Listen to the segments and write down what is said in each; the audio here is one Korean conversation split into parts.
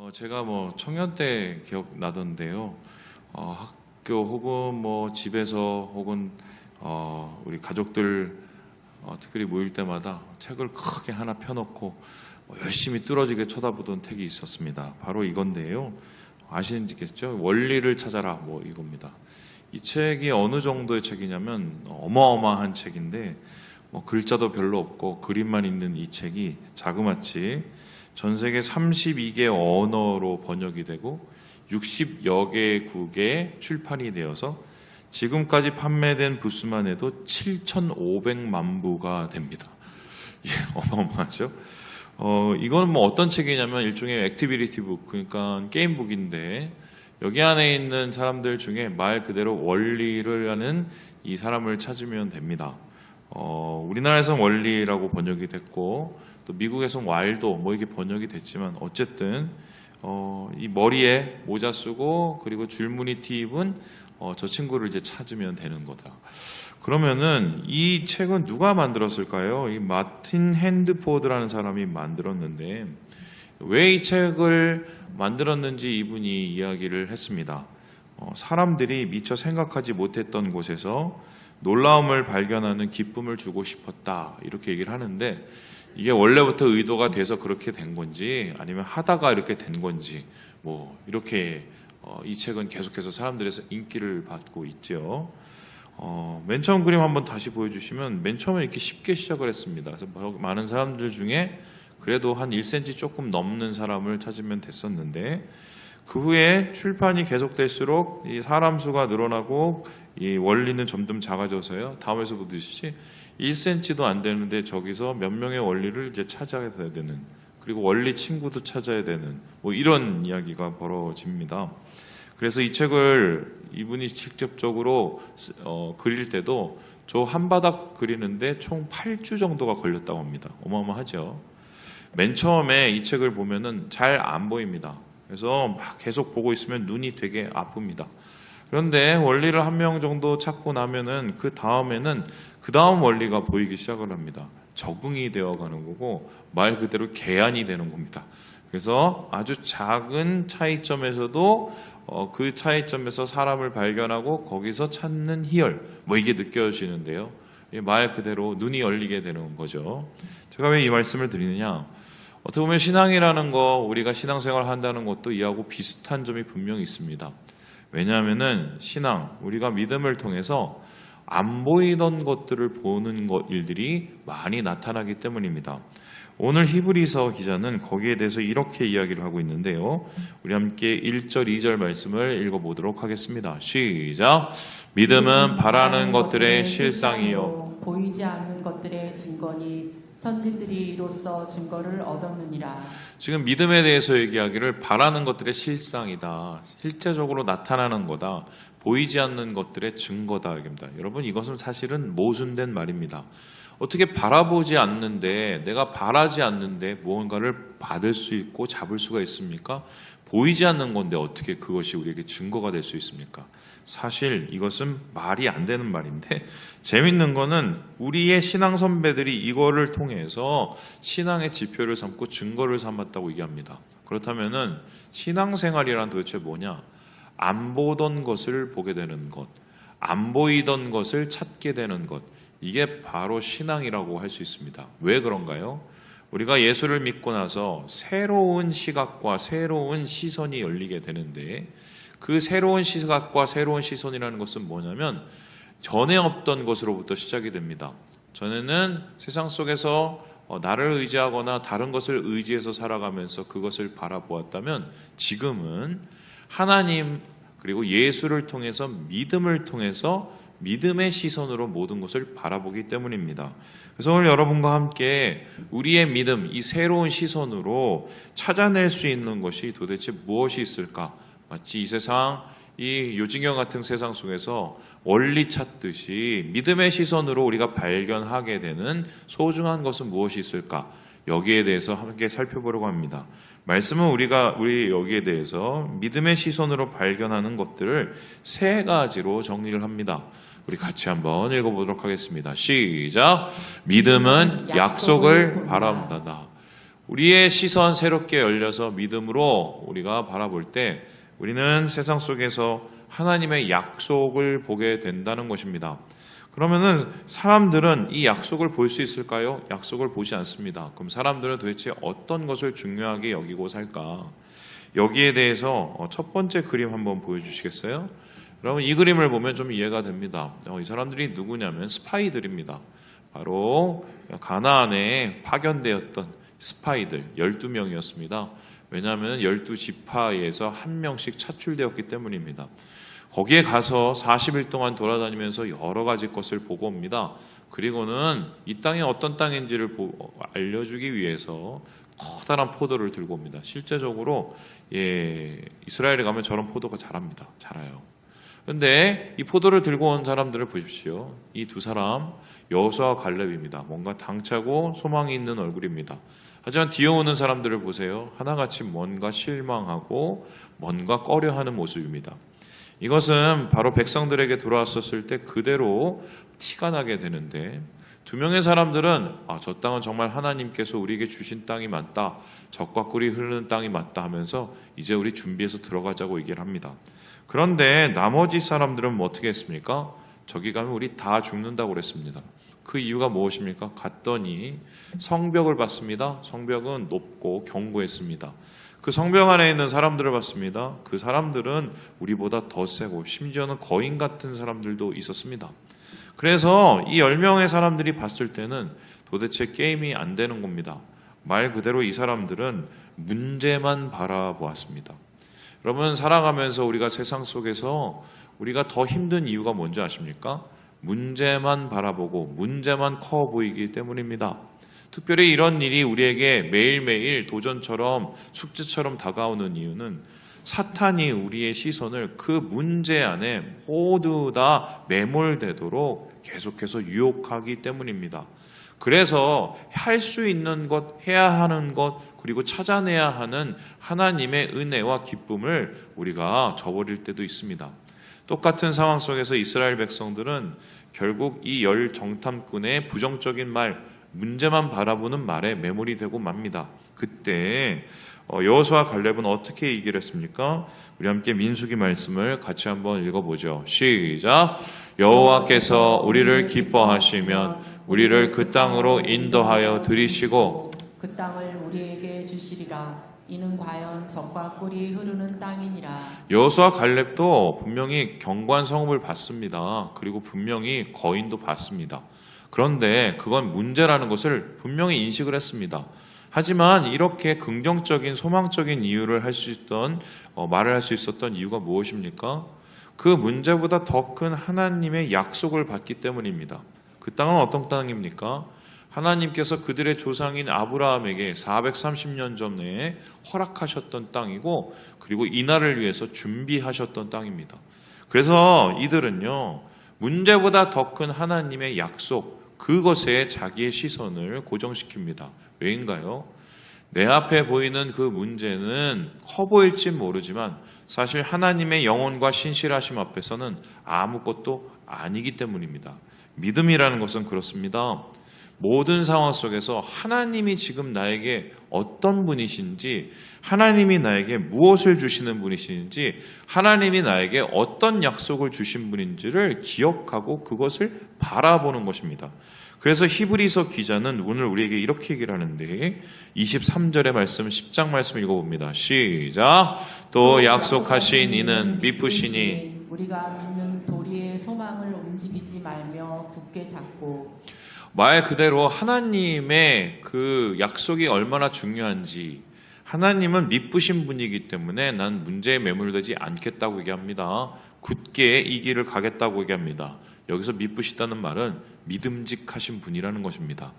어, 제가 뭐 청년 때 기억 나던데요. 어, 학교 혹은 뭐 집에서 혹은 어, 우리 가족들 어, 특별히 모일 때마다 책을 크게 하나 펴놓고 뭐 열심히 뚫어지게 쳐다보던 책이 있었습니다. 바로 이건데요. 아시겠죠? 원리를 찾아라 뭐 이겁니다. 이 책이 어느 정도의 책이냐면 어마어마한 책인데 뭐 글자도 별로 없고 그림만 있는 이 책이 자그마치 전 세계 32개 언어로 번역이 되고 60여 개국에 출판이 되어서 지금까지 판매된 부수만 해도 7,500만 부가 됩니다. 이게 어마어마하죠. 어, 이거는 뭐 어떤 책이냐면 일종의 액티비티 북, 그러니까 게임북인데 여기 안에 있는 사람들 중에 말 그대로 원리를 하는 이 사람을 찾으면 됩니다. 어, 우리나라에서는 원리라고 번역이 됐고 또 미국에서는 왈도 뭐 이게 번역이 됐지만 어쨌든 어, 이 머리에 모자 쓰고 그리고 줄무늬 티 입은 어, 저 친구를 이제 찾으면 되는 거다. 그러면은 이 책은 누가 만들었을까요? 이 마틴 핸드포드라는 사람이 만들었는데 왜 이 책을 만들었는지 이분이 이야기를 했습니다. 어, 사람들이 미처 생각하지 못했던 곳에서 놀라움을 발견하는 기쁨을 주고 싶었다 이렇게 얘기를 하는데 이게 원래부터 의도가 돼서 그렇게 된 건지 아니면 하다가 이렇게 된 건지 뭐 이렇게 어, 이 책은 계속해서 사람들에서 인기를 받고 있죠. 어, 맨 처음 그림 한번 다시 보여주시면 맨 처음에 이렇게 쉽게 시작을 했습니다. 그래서 뭐 많은 사람들 중에 그래도 한 1cm 조금 넘는 사람을 찾으면 됐었는데 그 후에 출판이 계속될수록 이 사람 수가 늘어나고 이 원리는 점점 작아져서요. 다음에서 보듯이 1cm도 안 되는데 저기서 몇 명의 원리를 이제 찾아야 되는 그리고 원리 친구도 찾아야 되는 뭐 이런 이야기가 벌어집니다. 그래서 이 책을 이분이 직접적으로 어, 그릴 때도 저 한 바닥 그리는데 총 8주 정도가 걸렸다고 합니다. 어마어마하죠. 맨 처음에 이 책을 보면은 잘 안 보입니다. 그래서 막 계속 보고 있으면 눈이 되게 아픕니다. 그런데 원리를 한 명 정도 찾고 나면은 그 다음에는 그 다음 원리가 보이기 시작을 합니다. 적응이 되어 가는 거고 말 그대로 개안이 되는 겁니다. 그래서 아주 작은 차이점에서도 어, 그 차이점에서 사람을 발견하고 거기서 찾는 희열 뭐 이게 느껴지는데요. 이말 그대로 눈이 열리게 되는 거죠. 제가 왜 이 말씀을 드리느냐? 어떻게 보면 신앙이라는 거 우리가 신앙생활 한다는 것도 이하고 비슷한 점이 분명히 있습니다. 왜냐하면은 신앙 우리가 믿음을 통해서 안 보이던 것들을 보는 것 일들이 많이 나타나기 때문입니다. 오늘 히브리서 기자는 거기에 대해서 이렇게 이야기를 하고 있는데요. 우리 함께 1절, 2절 말씀을 읽어보도록 하겠습니다. 시작. 믿음은 바라는 것들의 실상이요. 보이지 않는 것들의 증거니 선지들이 이로써 증거를 얻었느니라. 지금 믿음에 대해서 얘기하기를 바라는 것들의 실상이다. 실제적으로 나타나는 거다. 보이지 않는 것들의 증거다. 여기입니다. 여러분 이것은 사실은 모순된 말입니다. 어떻게 바라보지 않는데 내가 바라지 않는데 무언가를 받을 수 있고 잡을 수가 있습니까? 보이지 않는 건데 어떻게 그것이 우리에게 증거가 될 수 있습니까? 사실 이것은 말이 안 되는 말인데 재밌는 거는 우리의 신앙 선배들이 이거를 통해서 신앙의 지표를 삼고 증거를 삼았다고 얘기합니다. 그렇다면은 신앙생활이란 도대체 뭐냐? 안 보던 것을 보게 되는 것, 안 보이던 것을 찾게 되는 것, 이게 바로 신앙이라고 할 수 있습니다. 왜 그런가요? 우리가 예수를 믿고 나서 새로운 시각과 새로운 시선이 열리게 되는데 그 새로운 시각과 새로운 시선이라는 것은 뭐냐면 전에 없던 것으로부터 시작이 됩니다. 전에는 세상 속에서 어, 나를 의지하거나 다른 것을 의지해서 살아가면서 그것을 바라보았다면 지금은 하나님 그리고 예수를 통해서 믿음을 통해서 믿음의 시선으로 모든 것을 바라보기 때문입니다. 그래서 오늘 여러분과 함께 우리의 믿음, 이 새로운 시선으로 찾아낼 수 있는 것이 도대체 무엇이 있을까? 마치 이 세상, 이 요징형 같은 세상 속에서 원리 찾듯이 믿음의 시선으로 우리가 발견하게 되는 소중한 것은 무엇이 있을까? 여기에 대해서 함께 살펴보려고 합니다. 말씀은 우리가 우리 여기에 대해서 믿음의 시선으로 발견하는 것들을 세 가지로 정리를 합니다. 우리 같이 한번 읽어보도록 하겠습니다. 시작. 믿음은 약속을 바란다. 우리의 시선 새롭게 열려서 믿음으로 우리가 바라볼 때 우리는 세상 속에서 하나님의 약속을 보게 된다는 것입니다. 그러면은 사람들은 이 약속을 볼 수 있을까요? 약속을 보지 않습니다. 그럼 사람들은 도대체 어떤 것을 중요하게 여기고 살까? 여기에 대해서 어, 첫 번째 그림 한번 보여주시겠어요? 여러분 이 그림을 보면 좀 이해가 됩니다. 어, 이 사람들이 누구냐면 스파이들입니다. 바로 가나안에 파견되었던 스파이들 12명이었습니다. 왜냐하면 12지파에서 한 명씩 차출되었기 때문입니다. 거기에 가서 40일 동안 돌아다니면서 여러 가지 것을 보고 옵니다. 그리고는 이 땅이 어떤 땅인지를 보- 알려주기 위해서 커다란 포도를 들고 옵니다. 실제적으로 예, 이스라엘에 가면 저런 포도가 자랍니다. 자라요. 근데 이 포도를 들고 온 사람들을 보십시오. 이 두 사람 여호수아 갈렙입니다. 뭔가 당차고 소망이 있는 얼굴입니다. 하지만 뒤에 오는 사람들을 보세요. 하나같이 뭔가 실망하고 뭔가 꺼려하는 모습입니다. 이것은 바로 백성들에게 돌아왔었을 때 그대로 티가 나게 되는데 두 명의 사람들은 아, 저 땅은 정말 하나님께서 우리에게 주신 땅이 맞다. 적과 꿀이 흐르는 땅이 맞다 하면서 이제 우리 준비해서 들어가자고 얘기를 합니다. 그런데 나머지 사람들은 뭐 어떻게 했습니까? 저기 가면 우리 다 죽는다고 그랬습니다. 그 이유가 무엇입니까? 갔더니 성벽을 봤습니다. 성벽은 높고 견고했습니다. 그 성벽 안에 있는 사람들을 봤습니다. 그 사람들은 우리보다 더 세고 심지어는 거인 같은 사람들도 있었습니다. 그래서 이 10명의 사람들이 봤을 때는 도대체 게임이 안 되는 겁니다. 말 그대로 이 사람들은 문제만 바라보았습니다. 여러분 살아가면서 우리가 세상 속에서 우리가 더 힘든 이유가 뭔지 아십니까? 문제만 바라보고 문제만 커 보이기 때문입니다. 특별히 이런 일이 우리에게 매일매일 도전처럼 숙제처럼 다가오는 이유는 사탄이 우리의 시선을 그 문제 안에 모두 다 매몰되도록 계속해서 유혹하기 때문입니다. 그래서 할 수 있는 것, 해야 하는 것, 그리고 찾아내야 하는 하나님의 은혜와 기쁨을 우리가 저버릴 때도 있습니다. 똑같은 상황 속에서 이스라엘 백성들은 결국 이 열 정탐꾼의 부정적인 말, 문제만 바라보는 말에 매몰이 되고 맙니다. 그때 어, 여호수아 갈렙은 어떻게 얘기를 했습니까? 우리 함께 민수기 말씀을 같이 한번 읽어보죠. 시작. 여호와께서 우리를 기뻐하시면 우리를 그 땅으로 인도하여 들이시고 그 땅을 우리에게 주시리라. 이는 과연 적과 꿀이 흐르는 땅이니라. 여호수아 갈렙도 분명히 경관 성읍을 받습니다. 그리고 분명히 거인도 받습니다. 그런데 그건 문제라는 것을 분명히 인식을 했습니다. 하지만 이렇게 긍정적인 소망적인 이유를 할 수 있던 어, 말을 할 수 있었던 이유가 무엇입니까? 그 문제보다 더 큰 하나님의 약속을 받기 때문입니다. 그 땅은 어떤 땅입니까? 하나님께서 그들의 조상인 아브라함에게 430년 전에 허락하셨던 땅이고 그리고 이 날을 위해서 준비하셨던 땅입니다. 그래서 이들은요 문제보다 더 큰 하나님의 약속 그것에 자기의 시선을 고정시킵니다. 왜인가요? 내 앞에 보이는 그 문제는 커 보일지 모르지만 사실 하나님의 영혼과 신실하심 앞에서는 아무것도 아니기 때문입니다. 믿음이라는 것은 그렇습니다. 모든 상황 속에서 하나님이 지금 나에게 어떤 분이신지, 하나님이 나에게 무엇을 주시는 분이신지, 하나님이 나에게 어떤 약속을 주신 분인지를 기억하고 그것을 바라보는 것입니다. 그래서 히브리서 기자는 오늘 우리에게 이렇게 얘기를 하는데 23절의 말씀 10장 말씀 읽어봅니다. 시작. 또 약속하신 이는 미쁘시니 우리가 믿는 도리의 소망을 움직이지 말며 굳게 잡고 말 그대로 하나님의 그 약속이 얼마나 중요한지 하나님은 미쁘신 분이기 때문에 난 문제에 매몰되지 않겠다고 얘기합니다. 굳게 이 길을 가겠다고 얘기합니다. 여기서 미쁘시다는 말은 믿음직하신 분이라는 것입니다.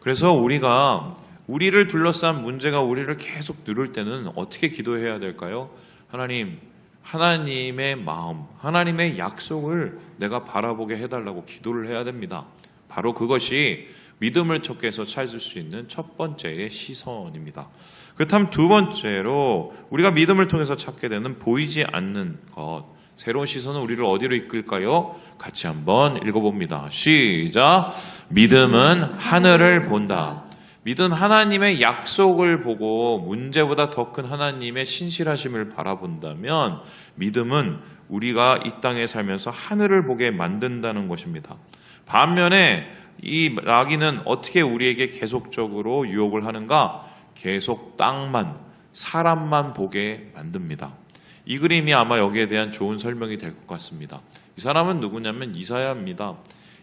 그래서 우리가 우리를 둘러싼 문제가 우리를 계속 누를 때는 어떻게 기도해야 될까요? 하나님, 하나님의 마음, 하나님의 약속을 내가 바라보게 해달라고 기도를 해야 됩니다. 바로 그것이 믿음을 통해서 찾을 수 있는 첫 번째의 시선입니다. 그렇다면 두 번째로 우리가 믿음을 통해서 찾게 되는 보이지 않는 것, 새로운 시선은 우리를 어디로 이끌까요? 같이 한번 읽어봅니다. 시작. 믿음은 하늘을 본다. 믿은 하나님의 약속을 보고 문제보다 더 큰 하나님의 신실하심을 바라본다면 믿음은 우리가 이 땅에 살면서 하늘을 보게 만든다는 것입니다. 반면에 이 마귀는 어떻게 우리에게 계속적으로 유혹을 하는가? 계속 땅만, 사람만 보게 만듭니다. 이 그림이 아마 여기에 대한 좋은 설명이 될 것 같습니다. 이 사람은 누구냐면 이사야입니다.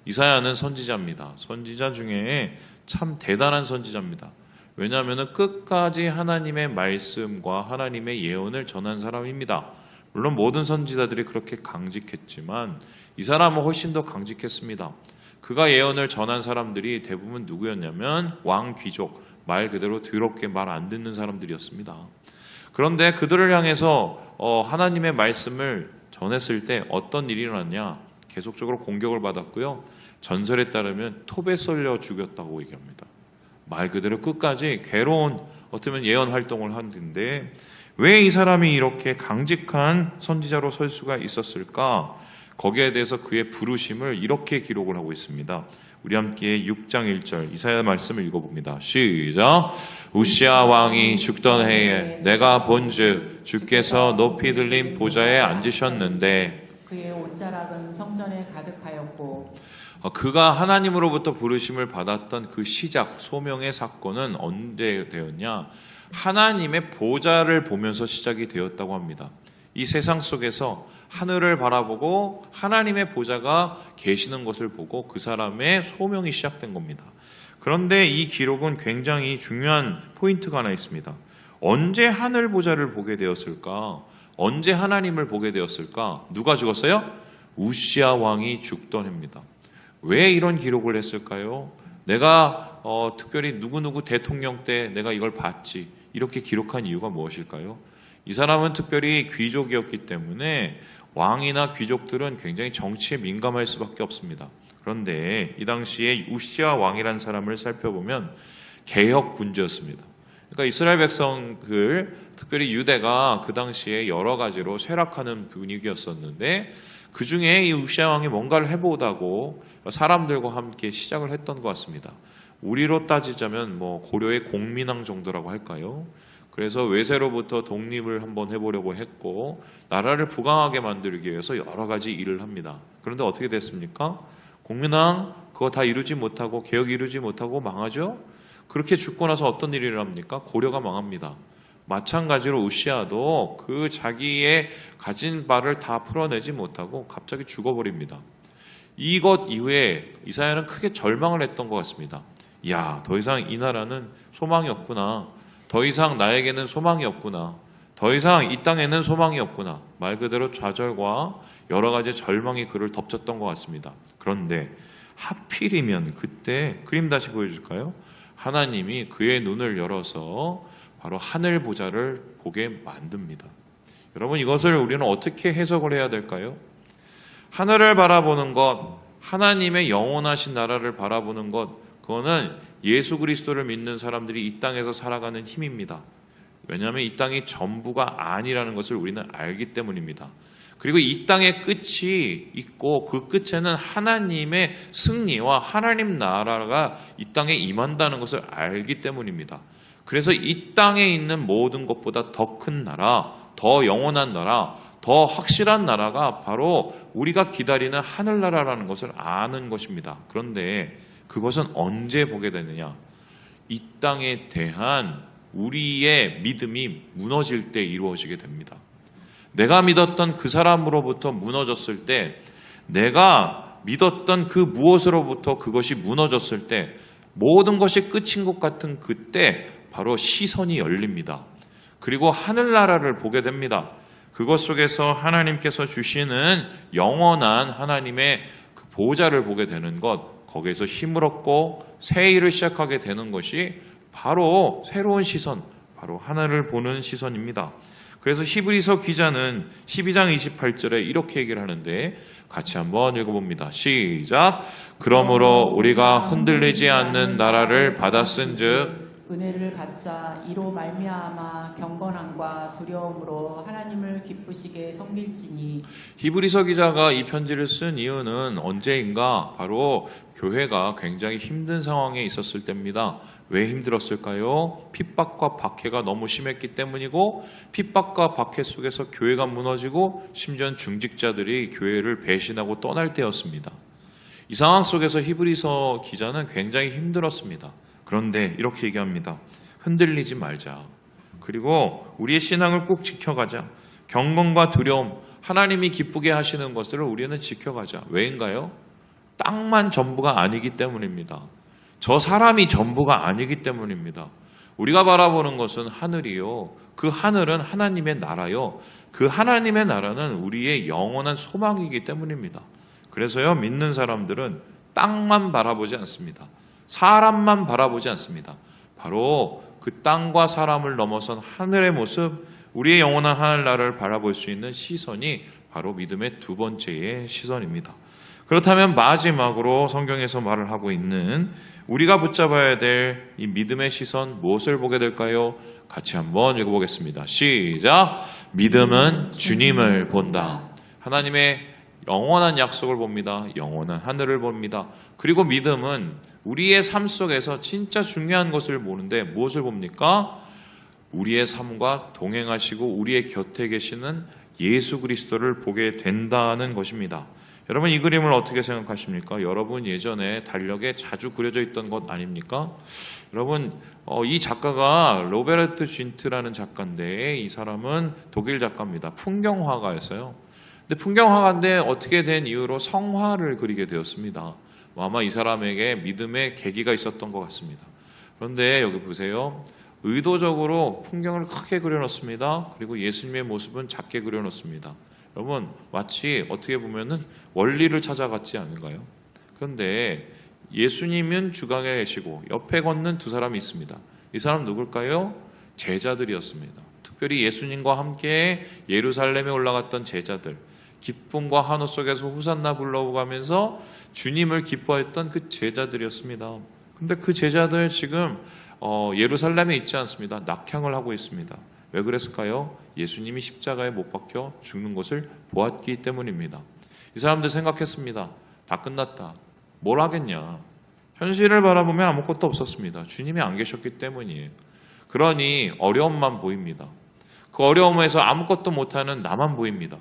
이사야는 선지자입니다. 선지자 중에 참 대단한 선지자입니다. 왜냐하면 끝까지 하나님의 말씀과 하나님의 예언을 전한 사람입니다. 물론 모든 선지자들이 그렇게 강직했지만 이 사람은 훨씬 더 강직했습니다. 그가 예언을 전한 사람들이 대부분 누구였냐면 왕 귀족 말 그대로 더럽게 말 안 듣는 사람들이었습니다. 그런데 그들을 향해서 어, 하나님의 말씀을 전했을 때 어떤 일이 일어났냐? 계속적으로 공격을 받았고요. 전설에 따르면 톱에 썰려 죽였다고 얘기합니다. 말 그대로 끝까지 괴로운 어쩌면 예언 활동을 하는데 왜 이 사람이 이렇게 강직한 선지자로 설 수가 있었을까? 거기에 대해서 그의 부르심을 이렇게 기록을 하고 있습니다. 우리 함께 6장 1절 이사야 말씀을 읽어봅니다. 시작. 우시아 왕이 죽던 해에 내가 본즉 주께서 높이 들린 보좌에 앉으셨는데 그의 옷자락은 성전에 가득하였고 어, 그가 하나님으로부터 부르심을 받았던 그 시작 소명의 사건은 언제 되었냐? 하나님의 보좌를 보면서 시작이 되었다고 합니다. 이 세상 속에서 하늘을 바라보고 하나님의 보좌가 계시는 것을 보고 그 사람의 소명이 시작된 겁니다. 그런데 이 기록은 굉장히 중요한 포인트가 하나 있습니다. 언제 하늘 보좌를 보게 되었을까? 언제 하나님을 보게 되었을까? 누가 죽었어요? 우시아 왕이 죽던 해입니다. 왜 이런 기록을 했을까요? 내가 어, 특별히 누구누구 대통령 때 내가 이걸 봤지 이렇게 기록한 이유가 무엇일까요? 이 사람은 특별히 귀족이었기 때문에 왕이나 귀족들은 굉장히 정치에 민감할 수밖에 없습니다. 그런데 이 당시에 우시아 왕이란 사람을 살펴보면 개혁 군주였습니다. 그러니까 이스라엘 백성들 특별히 유대가 그 당시에 여러 가지로 쇠락하는 분위기였었는데 그 중에 이 우시아 왕이 뭔가를 해보다고 사람들과 함께 시작을 했던 것 같습니다. 우리로 따지자면 뭐 고려의 공민왕 정도라고 할까요? 그래서 외세로부터 독립을 한번 해보려고 했고 나라를 부강하게 만들기 위해서 여러 가지 일을 합니다. 그런데 어떻게 됐습니까? 공민왕 그거 다 이루지 못하고 개혁 이루지 못하고 망하죠. 그렇게 죽고 나서 어떤 일이 일어납니까? 고려가 망합니다. 마찬가지로 우시아도 그 자기의 가진 바를 다 풀어내지 못하고 갑자기 죽어버립니다. 이것 이후에 이사야는 크게 절망을 했던 것 같습니다. 야, 더 이상 이 나라는 소망이 없구나. 더 이상 나에게는 소망이 없구나. 더 이상 이 땅에는 소망이 없구나. 말 그대로 좌절과 여러 가지 절망이 그를 덮쳤던 것 같습니다. 그런데 하필이면 그때 그림 다시 보여줄까요? 하나님이 그의 눈을 열어서 바로 하늘 보좌를 보게 만듭니다. 여러분 이것을 우리는 어떻게 해석을 해야 될까요? 하늘을 바라보는 것, 하나님의 영원하신 나라를 바라보는 것, 그거는 예수 그리스도를 믿는 사람들이 이 땅에서 살아가는 힘입니다. 왜냐하면 이 땅이 전부가 아니라는 것을 우리는 알기 때문입니다. 그리고 이 땅의 끝이 있고 그 끝에는 하나님의 승리와 하나님 나라가 이 땅에 임한다는 것을 알기 때문입니다. 그래서 이 땅에 있는 모든 것보다 더 큰 나라, 더 영원한 나라, 더 확실한 나라가 바로 우리가 기다리는 하늘나라라는 것을 아는 것입니다. 그런데 그것은 언제 보게 되느냐? 이 땅에 대한 우리의 믿음이 무너질 때 이루어지게 됩니다. 내가 믿었던 그 사람으로부터 무너졌을 때, 내가 믿었던 그 무엇으로부터 그것이 무너졌을 때, 모든 것이 끝인 것 같은 그때 바로 시선이 열립니다. 그리고 하늘나라를 보게 됩니다. 그것 속에서 하나님께서 주시는 영원한 하나님의 그 보좌를 보게 되는 것, 거기에서 힘을 얻고 새 일을 시작하게 되는 것이 바로 새로운 시선, 바로 하늘을 보는 시선입니다. 그래서 히브리서 기자는 12장 28절에 이렇게 얘기를 하는데 같이 한번 읽어봅니다. 시작. 그러므로 우리가 흔들리지 않는 나라를 받았은즉 은혜를 갖자 이로 말미암아 경건함과 두려움으로 하나님을 기쁘시게 섬길지니 히브리서 기자가 이 편지를 쓴 이유는 언제인가 바로 교회가 굉장히 힘든 상황에 있었을 때입니다. 왜 힘들었을까요? 핍박과 박해가 너무 심했기 때문이고 핍박과 박해 속에서 교회가 무너지고 심지어 중직자들이 교회를 배신하고 떠날 때였습니다. 이 상황 속에서 히브리서 기자는 굉장히 힘들었습니다. 그런데 이렇게 얘기합니다. 흔들리지 말자. 그리고 우리의 신앙을 꼭 지켜가자. 경건과 두려움, 하나님이 기쁘게 하시는 것을 우리는 지켜가자. 왜인가요? 땅만 전부가 아니기 때문입니다. 저 사람이 전부가 아니기 때문입니다. 우리가 바라보는 것은 하늘이요. 그 하늘은 하나님의 나라요. 그 하나님의 나라는 우리의 영원한 소망이기 때문입니다. 그래서요, 믿는 사람들은 땅만 바라보지 않습니다. 사람만 바라보지 않습니다. 바로 그 땅과 사람을 넘어선 하늘의 모습, 우리의 영원한 하늘나라를 바라볼 수 있는 시선이 바로 믿음의 두 번째의 시선입니다. 그렇다면 마지막으로 성경에서 말을 하고 있는 우리가 붙잡아야 될 이 믿음의 시선 무엇을 보게 될까요? 같이 한번 읽어보겠습니다. 시작. 믿음은 주님을 본다. 하나님의 영원한 약속을 봅니다. 영원한 하늘을 봅니다. 그리고 믿음은 우리의 삶 속에서 진짜 중요한 것을 보는데 무엇을 봅니까? 우리의 삶과 동행하시고 우리의 곁에 계시는 예수 그리스도를 보게 된다는 것입니다. 여러분 이 그림을 어떻게 생각하십니까? 여러분 예전에 달력에 자주 그려져 있던 것 아닙니까? 여러분 어, 이 작가가 로베르트 쥔트라는 작가인데 이 사람은 독일 작가입니다. 풍경화가였어요. 근데 풍경화가인데 어떻게 된 이유로 성화를 그리게 되었습니다. 뭐 아마 이 사람에게 믿음의 계기가 있었던 것 같습니다. 그런데 여기 보세요. 의도적으로 풍경을 크게 그려놓습니다. 그리고 예수님의 모습은 작게 그려놓습니다. 여러분 마치 어떻게 보면은 원리를 찾아갔지 않은가요? 그런데 예수님은 주강에 계시고 옆에 걷는 두 사람이 있습니다. 이 사람 누굴까요? 제자들이었습니다. 특별히 예수님과 함께 예루살렘에 올라갔던 제자들, 기쁨과 한호 속에서 후산나 불러오가면서 주님을 기뻐했던 그 제자들이었습니다. 근데 그 제자들 지금 어, 예루살렘에 있지 않습니다. 낙향을 하고 있습니다. 왜 그랬을까요? 예수님이 십자가에 못 박혀 죽는 것을 보았기 때문입니다. 이 사람들 생각했습니다. 다 끝났다. 뭘 하겠냐? 현실을 바라보면 아무것도 없었습니다. 주님이 안 계셨기 때문이에요. 그러니 어려움만 보입니다. 그 어려움에서 아무것도 못하는 나만 보입니다.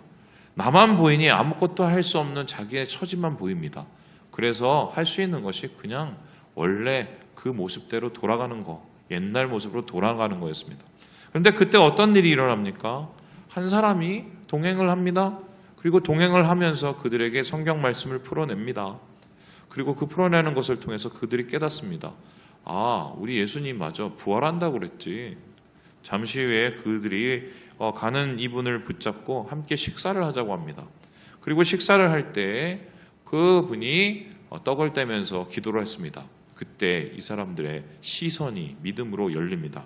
나만 보이니 아무것도 할 수 없는 자기의 처지만 보입니다. 그래서 할 수 있는 것이 그냥 원래 그 모습대로 돌아가는 거, 옛날 모습으로 돌아가는 거였습니다. 그런데 그때 어떤 일이 일어납니까? 한 사람이 동행을 합니다. 그리고 동행을 하면서 그들에게 성경 말씀을 풀어냅니다. 그리고 그 풀어내는 것을 통해서 그들이 깨닫습니다. 아, 우리 예수님 마저 부활한다고 그랬지. 잠시 후에 그들이 어, 가는 이분을 붙잡고 함께 식사를 하자고 합니다. 그리고 식사를 할 때 그분이 어, 떡을 떼면서 기도를 했습니다. 그때 이 사람들의 시선이 믿음으로 열립니다.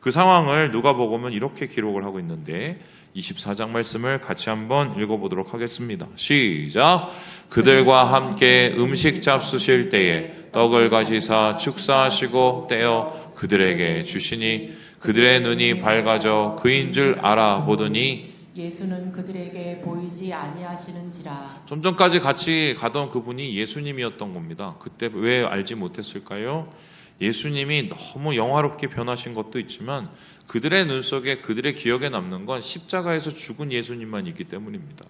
그 상황을 누가복음은 이렇게 기록을 하고 있는데 24장 말씀을 같이 한번 읽어보도록 하겠습니다. 시작. 그들과 함께 음식 잡수실 때에 떡을 가지사 축사하시고 떼어 그들에게 주시니 그들의 눈이 밝아져 그인 줄 알아보더니 예수는 그들에게 보이지 아니하시는지라 좀 전까지 같이 가던 그분이 예수님이었던 겁니다. 그때 왜 알지 못했을까요? 예수님이 너무 영화롭게 변하신 것도 있지만 그들의 눈 속에 그들의 기억에 남는 건 십자가에서 죽은 예수님만 있기 때문입니다.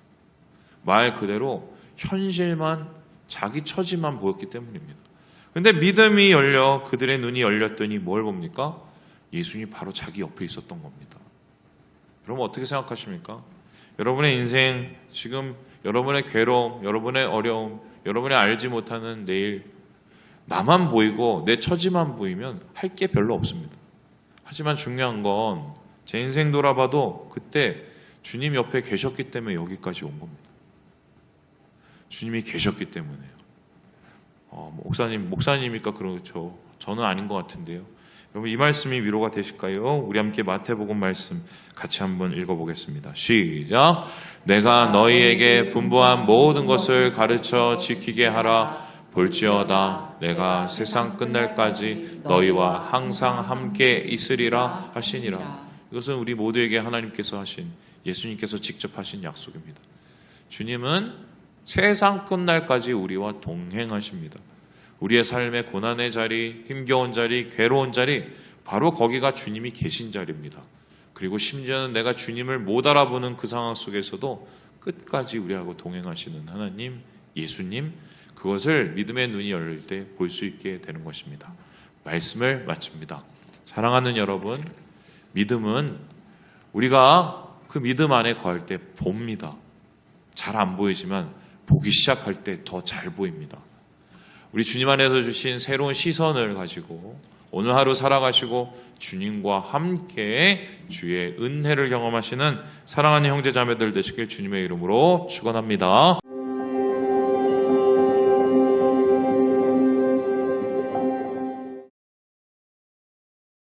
말 그대로 현실만 자기 처지만 보였기 때문입니다. 근데 믿음이 열려 그들의 눈이 열렸더니 뭘 봅니까? 예수님이 바로 자기 옆에 있었던 겁니다. 여러분 어떻게 생각하십니까? 여러분의 인생 지금 여러분의 괴로움, 여러분의 어려움, 여러분의 알지 못하는 내일 나만 보이고 내 처지만 보이면 할 게 별로 없습니다. 하지만 중요한 건 제 인생 돌아봐도 그때 주님 옆에 계셨기 때문에 여기까지 온 겁니다. 주님이 계셨기 때문에요. 어, 목사님, 목사님이니까 그렇죠. 저는 아닌 것 같은데요. 여러분 이 말씀이 위로가 되실까요? 우리 함께 마태복음 말씀 같이 한번 읽어보겠습니다. 시작. 내가 너희에게 분부한 모든 것을 가르쳐 지키게 하라. 볼지어다 내가 세상 끝날까지 너희와 항상 함께 있으리라 하시니라. 이것은 우리 모두에게 하나님께서 하신 예수님께서 직접 하신 약속입니다. 주님은 세상 끝날까지 우리와 동행하십니다. 우리의 삶의 고난의 자리, 힘겨운 자리, 괴로운 자리, 바로 거기가 주님이 계신 자리입니다. 그리고 심지어는 내가 주님을 못 알아보는 그 상황 속에서도 끝까지 우리하고 동행하시는 하나님, 예수님, 그것을 믿음의 눈이 열릴 때 볼 수 있게 되는 것입니다. 말씀을 마칩니다. 사랑하는 여러분, 믿음은 우리가 그 믿음 안에 거할 때 봅니다. 잘 안 보이지만 보기 시작할 때 더 잘 보입니다. 우리 주님 안에서 주신 새로운 시선을 가지고 오늘 하루 살아가시고 주님과 함께 주의 은혜를 경험하시는 사랑하는 형제 자매들 되시길 주님의 이름으로 축원합니다.